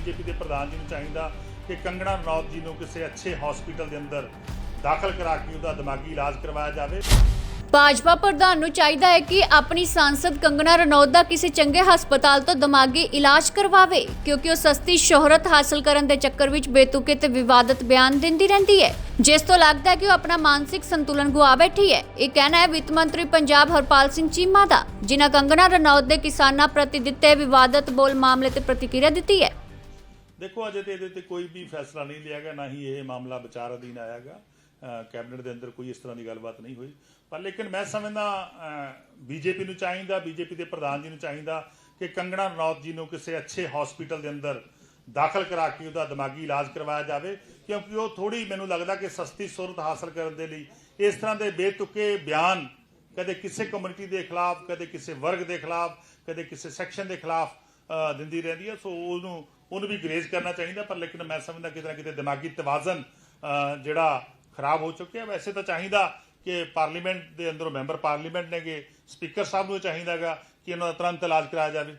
BJP ਦੇ ਪ੍ਰਧਾਨ ਜੀ ਨੂੰ ਚਾਹੀਦਾ ਕਿ ਕੰਗਣਾ ਰਣੌਤ ਜੀ ਨੂੰ ਕਿਸੇ ਅੱਛੇ ਹਸਪੀਟਲ ਦੇ ਅੰਦਰ ਦਾਖਲ ਕਰਾ ਕੇ ਉਹਦਾ ਦਿਮਾਗੀ ਇਲਾਜ ਕਰਵਾਇਆ ਜਾਵੇ। ਭਾਜਪਾ ਪ੍ਰਧਾਨ ਨੂੰ ਚਾਹੀਦਾ ਹੈ ਕਿ ਆਪਣੀ ਸਾਂਸਦ ਕੰਗਨਾ ਰਣੌਤ ਦਾ ਕਿਸੇ ਚੰਗੇ ਹਸਪਤਾਲ ਤੋਂ ਦਿਮਾਗੀ ਇਲਾਜ ਕਰਵਾਵੇ, ਕਿਉਂਕਿ ਉਹ ਸਸਤੀ ਸ਼ੋਹਰਤ ਹਾਸਲ ਕਰਨ ਦੇ ਚੱਕਰ ਵਿੱਚ ਬੇਤੁਕੇ ਤੇ ਵਿਵਾਦਤ ਬਿਆਨ ਦਿੰਦੀ ਰਹਿੰਦੀ ਹੈ। ਜਿਸ ਤੋਂ ਲੱਗਦਾ ਹੈ ਕਿ ਉਹ ਆਪਣਾ ਮਾਨਸਿਕ ਸੰਤੁਲਨ ਗੁਆ ਬੈਠੀ ਹੈ। ਇਹ ਕਹਿਣਾ ਹੈ ਵਿੱਤ ਮੰਤਰੀ ਪੰਜਾਬ ਹਰਪਾਲ ਸਿੰਘ ਚੀਮਾ ਦਾ, ਜਿਨ੍ਹਾਂ ਕੰਗਣਾ ਰਣੌਤ ਦੇ ਕਿਸਾਨਾਂ ਪ੍ਰਤੀ ਦਿੱਤੇ ਵਿਵਾਦਤ ਬੋਲ ਮਾਮਲੇ ਤੇ ਪ੍ਰਤੀਕਿਰਿਆ ਦਿੱਤੀ ਹੈ। ਦੇਖੋ, ਅਜੇ ਤੇ ਇਹਦੇ ਤੇ ਕੋਈ ਵੀ ਫੈਸਲਾ ਨਹੀਂ ਲਿਆ ਗਿਆ, ਨਾ ਹੀ ਇਹ ਮਾਮਲਾ ਵਿਚਾਰ ਅਧੀਨ ਆਇਆਗਾ ਕੈਬਨਿਟ ਦੇ ਅੰਦਰ ਕੋਈ ਇਸ ਤਰ੍ਹਾਂ ਦੀ ਗੱਲਬਾਤ ਨਹੀਂ ਹੋਈ। ਪਰ ਲੇਕਿਨ ਮੈਂ ਸਮਝਦਾ ਬੀਜੇਪੀ ਨੂੰ ਚਾਹੀਦਾ, ਬੀਜੇਪੀ ਦੇ ਪ੍ਰਧਾਨ ਜੀ ਨੂੰ ਚਾਹੀਦਾ ਕਿ ਕੰਗਣਾ ਰਣੌਤ ਜੀ ਨੂੰ ਕਿਸੇ ਅੱਛੇ ਹਸਪੀਟਲ ਦੇ ਅੰਦਰ ਦਾਖਲ ਕਰਾ ਕੇ ਉਹਦਾ ਦਿਮਾਗੀ ਇਲਾਜ ਕਰਵਾਇਆ ਜਾਵੇ, ਕਿਉਂਕਿ ਉਹ ਥੋੜੀ ਮੈਨੂੰ ਲੱਗਦਾ ਕਿ ਸਸਤੀ ਸੁਰਤ ਹਾਸਲ ਕਰਨ ਦੇ ਲਈ ਇਸ ਤਰ੍ਹਾਂ ਦੇ ਬੇਤੁਕੇ ਬਿਆਨ ਕਦੇ ਕਿਸੇ ਕਮਿਊਨਿਟੀ ਦੇ ਖਿਲਾਫ, ਕਦੇ ਕਿਸੇ ਵਰਗ ਦੇ ਖਿਲਾਫ, ਕਦੇ ਕਿਸੇ ਸੈਕਸ਼ਨ ਦੇ ਖਿਲਾਫ ਦਿੰਦੀ ਰਹਿੰਦੀ ਹੈ ਸੋ ਉਹਨੂੰ ਉਹਨੂੰ ਵੀ ਗਰੇਜ਼ ਕਰਨਾ ਚਾਹੀਦਾ, ਪਰ ਲੇਕਿਨ ਮੈਂ ਸਮਝਦਾ ਕਿਤੇ ਨਾ ਕਿਤੇ ਦਿਮਾਗੀ ਤਵਾਜ਼ਨ ਜਿਹੜਾ ਖਰਾਬ ਹੋ ਚੁੱਕਿਆ, ਵੈਸੇ ਤਾਂ ਚਾਹੀਦਾ ਕਿ ਪਾਰਲੀਮੈਂਟ ਦੇ ਅੰਦਰੋਂ ਮੈਂਬਰ ਪਾਰਲੀਮੈਂਟ ਨੇਗੇ, ਸਪੀਕਰ ਸਾਹਿਬ ਨੂੰ ਚਾਹੀਦਾਗਾ ਕਿ ਇਹਨਾਂ ਦਾ ਤੁਰੰਤ ਇਲਾਜ ਕਰਾਇਆ ਜਾਵੇ।